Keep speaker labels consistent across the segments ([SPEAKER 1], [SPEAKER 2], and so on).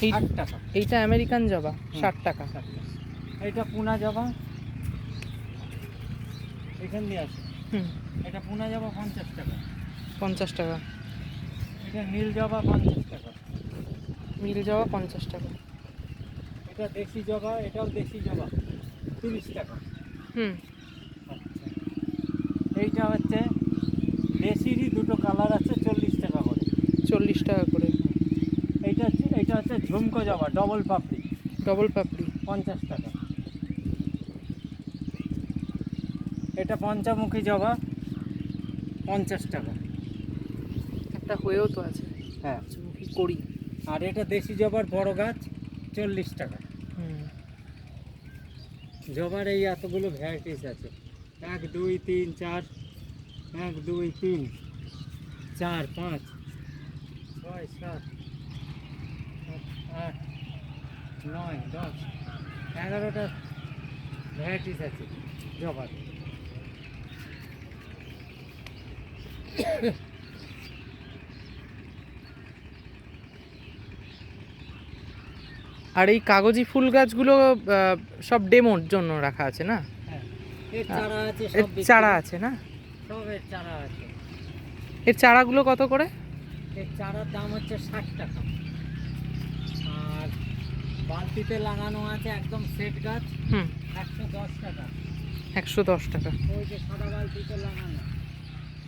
[SPEAKER 1] ষাট টাকা।
[SPEAKER 2] এইটা আমেরিকান জবা ষাট টাকা।
[SPEAKER 1] এইটা পুনা জবা। এখান দিয়ে আছে
[SPEAKER 2] হুম।
[SPEAKER 1] এটা পুনা জবা পঞ্চাশ টাকা।
[SPEAKER 2] পঞ্চাশ টাকা।
[SPEAKER 1] এটা নীল জবা পঞ্চাশ টাকা।
[SPEAKER 2] মিল জবা পঞ্চাশ টাকা।
[SPEAKER 1] এটা দেশি জবা এটাও দেশি জবা। তিরিশ টাকা।
[SPEAKER 2] হুম।
[SPEAKER 1] আচ্ছা। এইটা হচ্ছে দেশিরই দুটো কালার আছে চল্লিশ টাকা করে।
[SPEAKER 2] চল্লিশ টাকা করে।
[SPEAKER 1] এইটা হচ্ছে এইটা হচ্ছে ঝুমকো জবা ডবল পাপড়ি।
[SPEAKER 2] ডবল পাপড়ি।
[SPEAKER 1] পঞ্চাশ টাকা। এটা পঞ্চমুখী জবা পঞ্চাশ টাকা।
[SPEAKER 2] একটা হয়েও তো আছে।
[SPEAKER 1] হ্যাঁ।
[SPEAKER 2] করি।
[SPEAKER 1] আর এটা দেশি জবার বড় গাছ চল্লিশ টাকা। জবার এই এতগুলো ভ্যারাইটিস আছে। এক দুই তিন চার এক দুই তিন চার পাঁচ ছয় সাত, নয় দশ এগারোটা ভ্যারাইটিস আছে জবার
[SPEAKER 2] আর এই কাগজি ফুল গাছগুলো সব ডেমোর জন্য রাখা আছে না?
[SPEAKER 1] হ্যাঁ চারা আছে
[SPEAKER 2] না?
[SPEAKER 1] চারা আছে।
[SPEAKER 2] এর চারাগুলো কত করে?
[SPEAKER 1] এর চারার দাম হচ্ছে ষাট টাকা। বালতিতে লাগানো আছে একদম সেট গাছ
[SPEAKER 2] হুম।
[SPEAKER 1] একশো দশ টাকা।
[SPEAKER 2] একশো দশ টাকা।
[SPEAKER 1] ওই যে সাদা বালতিতে লাগানো।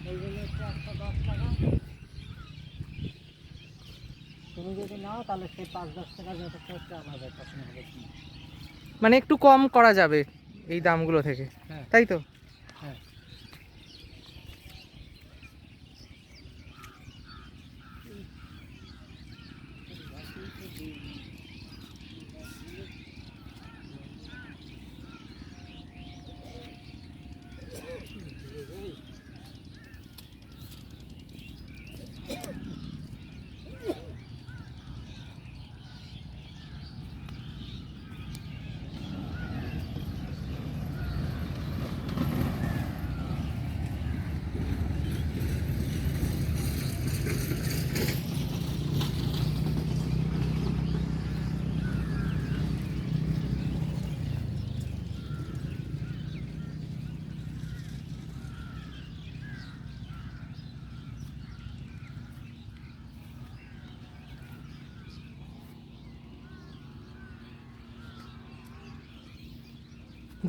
[SPEAKER 1] ওইগুলো হচ্ছে একশো দশ টাকা। তুমি যদি নাও তাহলে সেই পাঁচ দশ টাকা যত খরচা আমাদের তখন হবে।
[SPEAKER 2] মানে একটু কম করা যাবে এই দামগুলো থেকে।
[SPEAKER 1] হ্যাঁ।
[SPEAKER 2] তাই তো?
[SPEAKER 1] হ্যাঁ।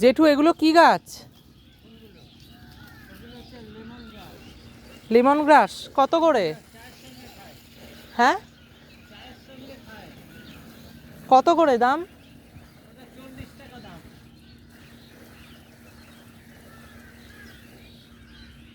[SPEAKER 2] জেঠু এগুলো কি গাছ? Lemon grass. কত করে? হ্যাঁ? কত করে দাম?